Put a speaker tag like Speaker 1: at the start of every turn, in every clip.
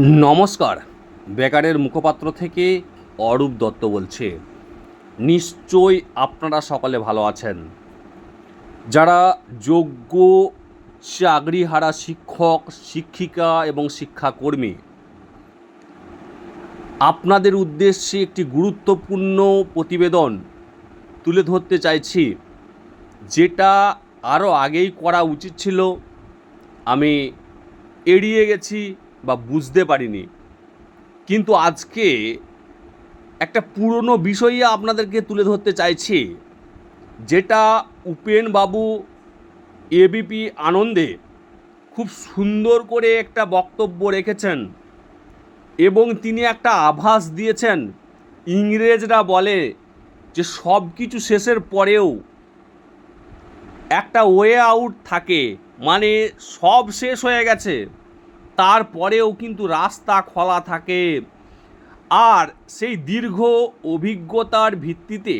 Speaker 1: নমস্কার। বেকারের মুখপাত্র থেকে অরূপ দত্ত বলছে। নিশ্চয়ই আপনারা সকলে ভালো আছেন। যারা যোগ্য চাকরিহারা শিক্ষক, শিক্ষিকা এবং শিক্ষাকর্মী, আপনাদের উদ্দেশ্যে একটি গুরুত্বপূর্ণ প্রতিবেদন তুলে ধরতে চাইছি, যেটা আরও আগেই করা উচিত ছিল। আমি এড়িয়ে গেছি বা বুঝতে পারিনি। কিন্তু আজকে একটা পুরনো বিষয়ই আপনাদেরকে তুলে ধরতে চাইছি, যেটা উপেন বাবু এবিপি আনন্দে খুব সুন্দর করে একটা বক্তব্য রেখেছেন এবং তিনি একটা আভাস দিয়েছেন। ইংরেজরা বলে যে সব কিছু শেষের পরেও একটা ওয়ে আউট থাকে মানে সব শেষ হয়ে গেছে। তারপরেও কিন্তু রাস্তা খোলা থাকে। আর সেই দীর্ঘ অভিজ্ঞতার ভিত্তিতে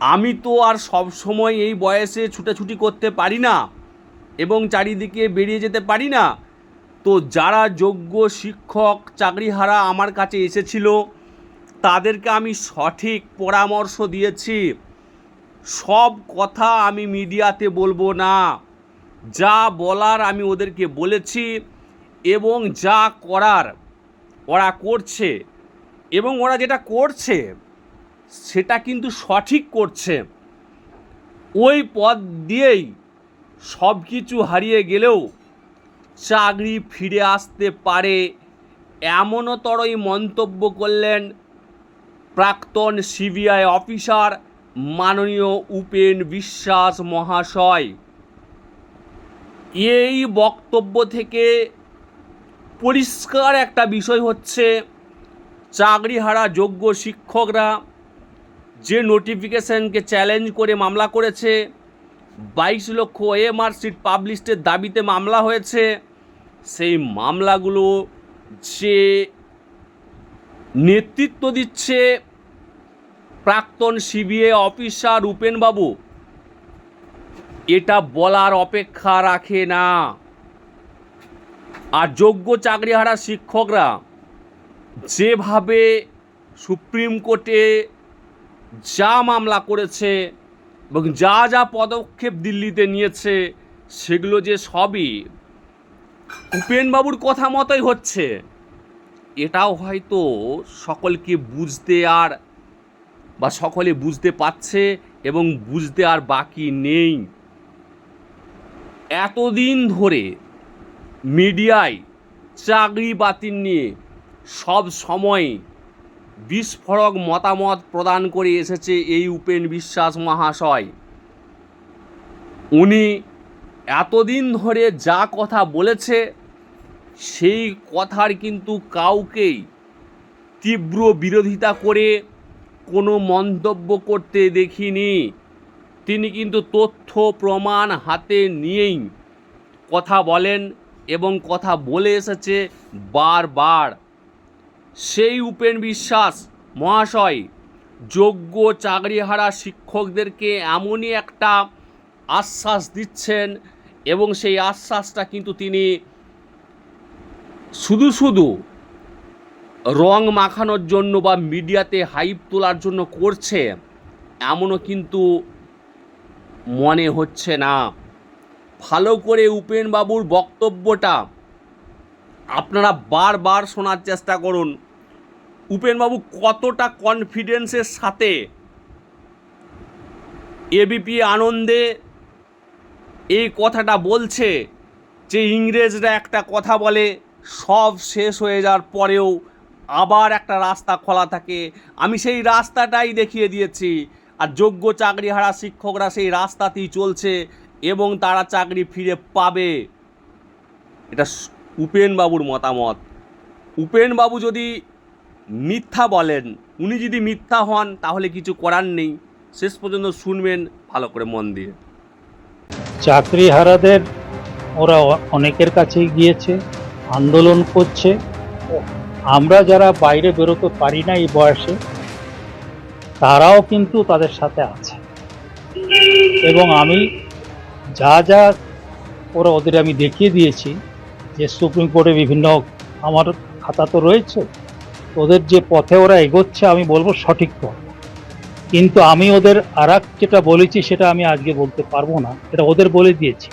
Speaker 1: আমি তো আর সব সময় এই বয়সে ছুটাছুটি করতে পারি না এবং চারিদিকে বেরিয়ে যেতে পারি না। তো যারা যোগ্য শিক্ষক, চাকরিহারা আমার কাছে এসেছিল, তাদেরকে আমি সঠিক পরামর্শ দিয়েছি। সব কথা আমি মিডিয়াতে বলব না। যা বলার আমি ওদেরকে বলেছি। এবং যা করার ওরা করছে এবং ওরা যেটা করছে, সেটা কিন্তু সঠিক করছে। ওই পথ দিয়েই সব কিছু হারিয়ে গেলেও চাকরি ফিরে আসতে পারে এমনতরই মন্তব্য করলেন প্রাক্তন সিবিআই অফিসার মাননীয় উপেন বিশ্বাস মহাশয়। এই বক্তব্য থেকে পরিষ্কার একটা বিষয় হচ্ছে, চাকরিহারা যোগ্য শিক্ষকরা যে নোটিফিকেশনকে চ্যালেঞ্জ করে মামলা করেছে, বাইশ লক্ষ এমআর সিট পাবলিশের দাবিতে মামলা হয়েছে, সেই মামলাগুলো যে নেতৃত্ব দিচ্ছে প্রাক্তন সিবিআই অফিসার উপেনবাবু, এটা বলার অপেক্ষা রাখে না। আর যোগ্য চাকরিহারা শিক্ষকরা যেভাবে সুপ্রিম কোর্টে যা মামলা করেছে এবং যা যা পদক্ষেপ দিল্লিতে নিয়েছে, সেগুলো যে সবই উপেনবাবুর কথা মতোই হচ্ছে। এটাও হয়তো সকলকে বুঝতে আর বা সকলে বুঝতে পারছে এবং বুঝতে আর বাকি নেই। এতদিন ধরে মিডিয়ায় চাকরি বাতিল নিয়ে সব সময় বিস্ফোরক মতামত প্রদান করে এসেছে এই উপেন বিশ্বাস মহাশয়। উনি এতদিন ধরে যা কথা বলেছে, সেই কথার কিন্তু কাউকেই তীব্র বিরোধিতা করে কোনো মন্তব্য করতে দেখিনি। তিনি কিন্তু তথ্য প্রমাণ হাতে নিয়েই কথা বলেন। এবং কথা বলে এসেছে বারবার। সেই উপেন বিশ্বাস, মহাশয়, যোগ্য চাকরিহারা শিক্ষকদেরকে এমনই একটা আশ্বাস দিচ্ছেন এবং সেই আশ্বাসটা কিন্তু তিনি শুধু শুধু রং মাখানোর জন্য বা মিডিয়াতে হাইপ তোলার জন্য করছে, এমনও কিন্তু মনে হচ্ছে না। ভালো করে উপেনবাবুর বক্তব্যটা আপনারা বারবার শোনার চেষ্টা করুন। উপেনবাবু কতটা কনফিডেন্সের সাথে এবিপি আনন্দে এই কথাটা বলছে যে ইংরেজরা একটা কথা বলে, সব শেষ হয়ে যাওয়ার পরেও আবার একটা রাস্তা খোলা থাকে। আমি সেই রাস্তাটাই দেখিয়ে দিয়েছি। আর যোগ্য চাকরিহারা শিক্ষকরা সেই রাস্তাতেই চলছে। এবং তারা চাকরি ফিরে পাবে। এটা উপেনবাবুর মতামত। উপেনবাবু যদি মিথ্যা বলেন, উনি যদি মিথ্যা হন, তাহলে কিছু করার নেই। শেষ পর্যন্ত শুনবেন ভালো করে মন দিয়ে।
Speaker 2: চাকরিহারাদের ওরা অনেকের কাছেই গিয়েছে, আন্দোলন করছে। আমরা যারা বাইরে বেরোতে পারি না এই বয়সে, তারাও কিন্তু তাদের সাথে আছে। এবং আমি যা যা ওরা ওদের আমি দেখিয়ে দিয়েছি যে সুপ্রিম কোর্টে বিভিন্ন আমার খাতা তো রয়েছে, ওদের যে পথে ওরা এগোচ্ছে আমি বলব সঠিক পথ। কিন্তু আমি ওদের আর যেটা বলেছি সেটা আমি আজকে বলতে পারব না, এটা ওদের বলে দিয়েছি।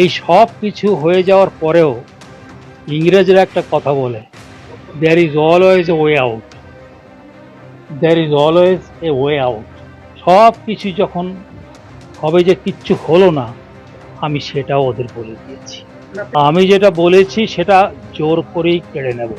Speaker 2: এই সব কিছু হয়ে যাওয়ার পরেও ইংরেজরা একটা কথা বলে there is always a way out there is always a way out সব কিছু যখন হবে যে কিচ্ছু হলো না, আমি সেটাও ওদের বলে দিয়েছি। আমি যেটা বলেছি সেটা জোর করেই কেড়ে নেব।